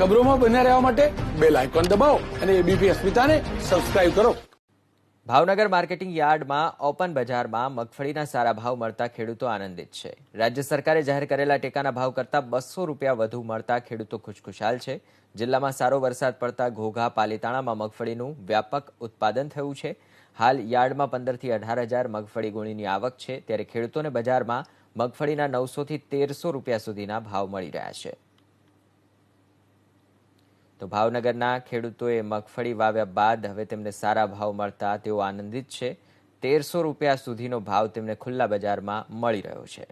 ખબરોમાં બન્યા રહેવા માટે બેલ આઇકોન દબાવો અને એબીપી અસ્મિતાને સબસ્ક્રાઇબ કરો. ભાવનગર માર્કેટિંગ યાર્ડમાં ઓપન બજારમાં મગફળીના સારા ભાવ મળતા ખેડૂતો આનંદિત છે. રાજ્ય સરકારે જાહેર કરેલા ટેકાના ભાવ કરતાં બસો રૂપિયા વધુ મળતા ખેડૂતો ખુશખુશાલ છે. જિલ્લામાં સારો વરસાદ પડતા ઘોઘા પાલીતાણામાં મગફળીનું વ્યાપક ઉત્પાદન થયું છે. હાલ યાર્ડમાં પંદરથી અઢાર હજાર મગફળી ગુણીની આવક છે. ત્યારે ખેડૂતોને બજારમાં મગફળીના નવસોથી તેરસો રૂપિયા સુધીના ભાવ મળી રહ્યા છે. તો ભાવનગરના ખેડૂતોએ મગફળી વાવ્યા બાદ હવે તેમને સારા ભાવ મળતા તેઓ આનંદિત છે. તેરસો રૂપિયા સુધીનો ભાવ તેમને ખુલ્લા બજારમાં મળી રહ્યો છે.